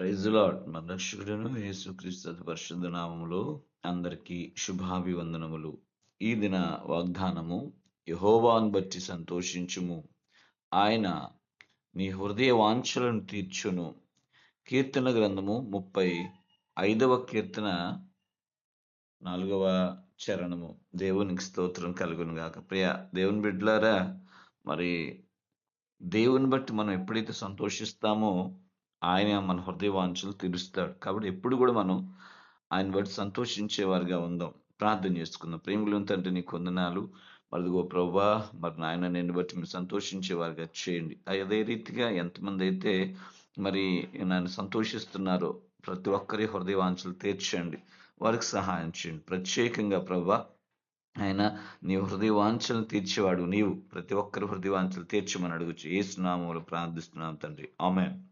Praise lord మన రక్షకుడను యేసుక్రీస్తు పరిశుద్ధ నామములో అందరికీ శుభాభివందనములు. ఈ దిన వాగ్దానము యహోవాన్ బట్టి సంతోషించుము. ఆయన నీ హృదయ వాంఛలను తీర్చును. కీర్తన గ్రంథము ముప్పై ఐదవ కీర్తన నాలుగవ చరణము. దేవునికి స్తోత్రం కలుగును గాక. ప్రియ దేవుని బిడ్డలారా మరి దేవుని బట్టి మనం ఎప్పుడైతే సంతోషిస్తామో ఆయన మన హృదయ వాంఛలు తీరుస్తాడు. కాబట్టి ఎప్పుడు కూడా మనం ఆయన బట్టి సంతోషించేవారుగా ఉందాం. ప్రార్థన చేసుకుందాం. ప్రేమలు తండ్రి నీ కొందనాలు మరిదిగో ప్రభా మరి నాయన నేను బట్టి మీరు సంతోషించేవారుగా చేయండి. అదే రీతిగా ఎంతమంది అయితే మరి నన్ను సంతోషిస్తున్నారో ప్రతి ఒక్కరి హృదయవాంఛలు తీర్చండి. వారికి సహాయం చేయండి. ప్రత్యేకంగా ప్రభా ఆయన నీ హృదయవాంఛలను తీర్చేవాడు నీవు. ప్రతి ఒక్కరి హృదయవాంఛలు తీర్చమని అడుగుచు. ఏ స్నామంలో ప్రార్థిస్తున్నాం తండ్రి. ఆమెన్.